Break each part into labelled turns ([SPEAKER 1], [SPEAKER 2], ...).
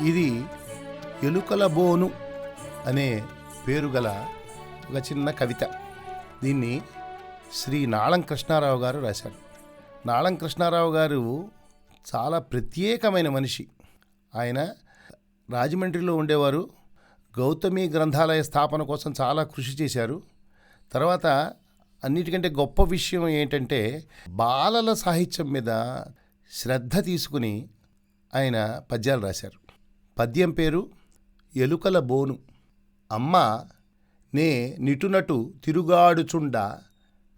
[SPEAKER 1] ఇది ఎలుకల బోను అనే పేరు గల ఒక చిన్న కవిత. దీన్ని శ్రీ నాళం కృష్ణారావు గారు రాశారు. నాళం కృష్ణారావు గారు చాలా ప్రత్యేకమైన మనిషి. ఆయన రాజమండ్రిలో ఉండేవారు. గౌతమి గ్రంథాలయ స్థాపన కోసం చాలా కృషి చేశారు. తర్వాత అన్నిటికంటే గొప్ప విషయం ఏంటంటే బాలల సాహిత్యం మీద శ్రద్ధ తీసుకుని ఆయన పద్యాలు రాశారు. పద్యం పేరు ఎలుకల బోను. అమ్మ నే నిటునటు తిరుగాడుచుండ.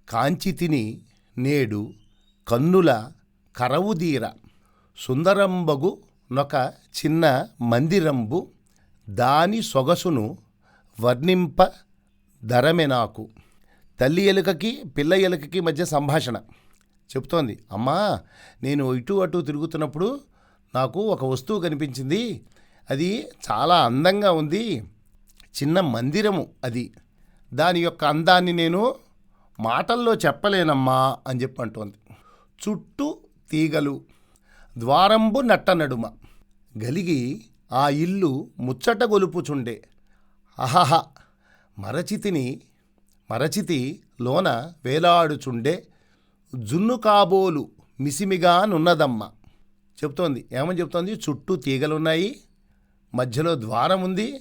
[SPEAKER 1] కాంచి తిని నేడు కన్నుల కరవుదీర సుందరంబగు నొక చిన్న మందిరంబు దాని సొగసును వర్ణింప ధరమే నాకు. తల్లి ఎలుకకి పిల్ల ఎలుకకి మధ్య సంభాషణ. చెప్తోంది. అమ్మా నేను ఇటు అటు తిరుగుతున్నప్పుడు నాకు ఒక వస్తువు కనిపించింది. అది చాలా అందంగా ఉంది. చిన్న మందిరము అది. దాని యొక్క అందాన్ని నేను మాటల్లో చెప్పలేనమ్మా అని చెప్పి అంటోంది. చుట్టూ తీగలు ద్వారంబు నట్ట నడుమ. గలిగి ఆ ఇల్లు ముచ్చట గొలుపుచుండే. అహహ! మరచితిని మరచితి లోన వేలాడుచుండే. జున్ను కాబోలు మిసిమిగా నున్నదమ్మ చెప్తోంది. ఏమని చెప్తోంది? చుట్టూ తీగలున్నాయి మధ్యలో ద్వారం ఉంది.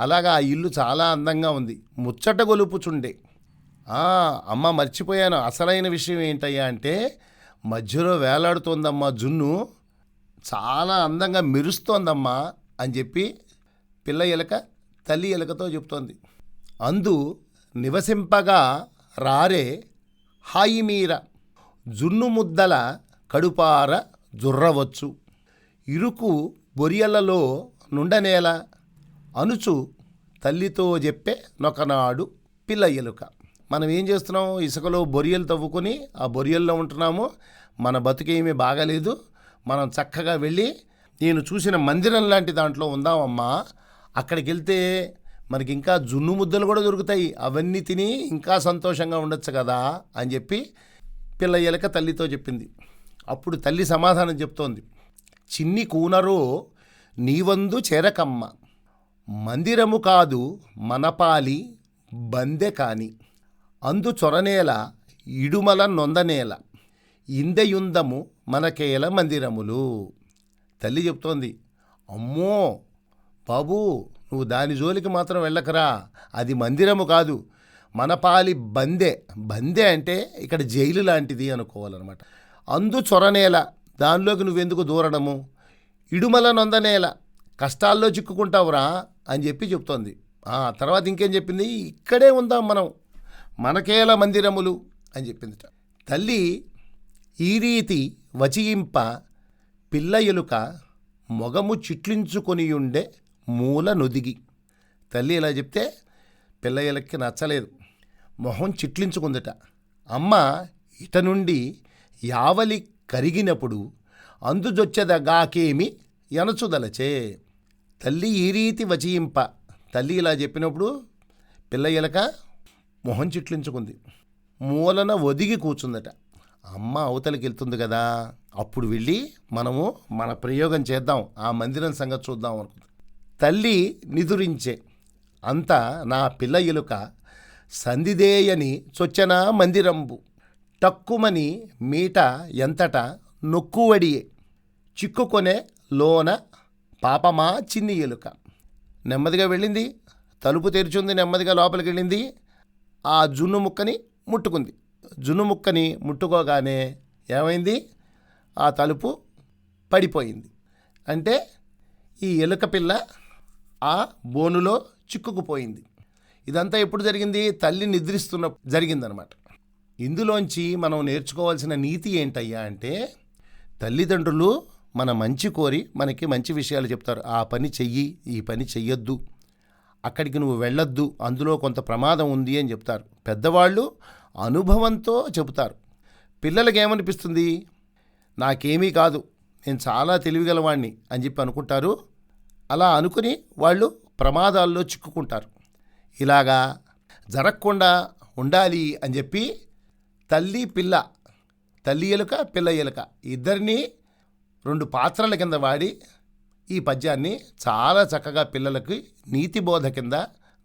[SPEAKER 1] అలాగా ఆ ఇల్లు చాలా అందంగా ఉంది. ముచ్చట గొలుపుచుండే. అమ్మ మర్చిపోయాను. అసలైన విషయం ఏంటయ్యా అంటే మధ్యలో వేలాడుతోందమ్మా జున్ను. చాలా అందంగా మెరుస్తోందమ్మా అని చెప్పి పిల్ల ఎలక తల్లి ఎలకతో చెప్తోంది. అందు నివసింపగా రారే హాయిమీర. జున్ను ముద్దల కడుపార జుర్రవచ్చు. ఇరుకు బొరియలలో నుండనేల అనుచు తల్లితో చెప్పే నొకనాడు పిల్ల ఎలుక మనం ఏం చేస్తున్నాం? ఇసుకలో బొరియలు తవ్వుకొని ఆ బొరియల్లో ఉంటున్నాము. మన బతుకేమీ బాగాలేదు. మనం చక్కగా వెళ్ళి నేను చూసిన మందిరం లాంటి దాంట్లో ఉందామమ్మా. అక్కడికి వెళ్తే మనకి ఇంకా జున్ను ముద్దలు కూడా దొరుకుతాయి. అవన్నీ తిని ఇంకా సంతోషంగా ఉండొచ్చు కదా అని చెప్పి పిల్ల ఎలక తల్లితో చెప్పింది. అప్పుడు తల్లి సమాధానం చెప్తోంది. చిన్ని కూనరో నీవందు చేరకమ్మ. మందిరము కాదు మనపాలి బందె కాని. అందు చొరనేల ఇడుమల నొందనేల. ఇందయుందము మనకేల మందిరములు. తల్లి చెప్తోంది అమ్మో బాబు నువ్వు దాని జోలికి మాత్రం వెళ్ళకరా. అది మందిరము కాదు మనపాలి బందె. బందె అంటే ఇక్కడ జైలు లాంటిది అనుకోవాలన్నమాట. అందు చొరనేల దానిలోకి నువ్వెందుకు దూరడము? ఇడుమల నొందనేల కష్టాల్లో చిక్కుకుంటావురా అని చెప్పి చెప్తోంది. ఆ తర్వాత ఇంకేం చెప్పింది? ఇక్కడే ఉందాం మనం. మనకేల మందిరములు అని చెప్పింది తల్లి ఈ రీతి వచియింప పిల్ల ఎలుక మొగము చిట్లించుకొనియుండే మూల నొదిగి. తల్లి ఇలా చెప్తే పిల్ల ఎలక్కి నచ్చలేదు. మొహం చిట్లించుకుందట. అమ్మ ఇట నుండి యావలి కరిగినప్పుడు అందుజొచ్చెదగాకేమి ఎనచుదలచే. తల్లి ఈ రీతి వచయింప. తల్లి ఇలా చెప్పినప్పుడు పిల్ల ఎలక మొహం చిట్లించుకుంది. మూలన ఒదిగి కూర్చుందట. అమ్మ అవతలికి వెళ్తుంది కదా. అప్పుడు వెళ్ళి మనము మన ప్రయోగం చేద్దాం. ఆ మందిరం సంగతి చూద్దాం అనుకుంది. తల్లి నిదురించే. అంతా నా పిల్ల ఎలుక సంధిదేయని చొచ్చన మందిరంబు. టక్కుమని మీట ఎంతట నొక్కువడియే. చిక్కుకొనే లోన పాపమా చిన్ని ఎలుక. నెమ్మదిగా వెళ్ళింది. తలుపు తెరిచింది నెమ్మదిగా లోపలికి వెళ్ళింది. ఆ జున్ను ముక్కని ముట్టుకుంది. జున్ను ముక్కని ముట్టుకోగానే ఏమైంది? ఆ తలుపు పడిపోయింది. అంటే ఈ ఎలుక పిల్ల ఆ బోనులో చిక్కుకుపోయింది. ఇదంతా ఎప్పుడు జరిగింది? తల్లి నిద్రిస్తున్న జరిగిందనమాట. ఇందులోంచి మనం నేర్చుకోవాల్సిన నీతి ఏంటయ్యా అంటే తల్లిదండ్రులు మన మంచి కోరి మనకి మంచి విషయాలు చెప్తారు. ఆ పని చెయ్యి ఈ పని చెయ్యొద్దు. అక్కడికి నువ్వు వెళ్ళొద్దు. అందులో కొంత ప్రమాదం ఉంది అని చెప్తారు. పెద్దవాళ్ళు అనుభవంతో చెబుతారు. పిల్లలకి ఏమనిపిస్తుంది? నాకేమీ కాదు. నేను చాలా తెలివిగలవాణ్ణి అని చెప్పి అనుకుంటారు. అలా అనుకుని వాళ్ళు ప్రమాదాల్లో చిక్కుకుంటారు. ఇలాగా జరగకుండా ఉండాలి అని చెప్పి తల్లి పిల్ల తల్లి ఎలుక పిల్ల ఎలుక ఇద్దరినీ రెండు పాత్రల కింద వాడి ఈ పద్యాన్ని చాలా చక్కగా పిల్లలకి నీతి బోధ కింద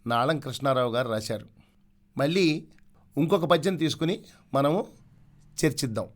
[SPEAKER 1] నాళం కృష్ణారావు గారు రాశారు. మళ్ళీ ఇంకొక పద్యం తీసుకుని మనము చర్చిద్దాం.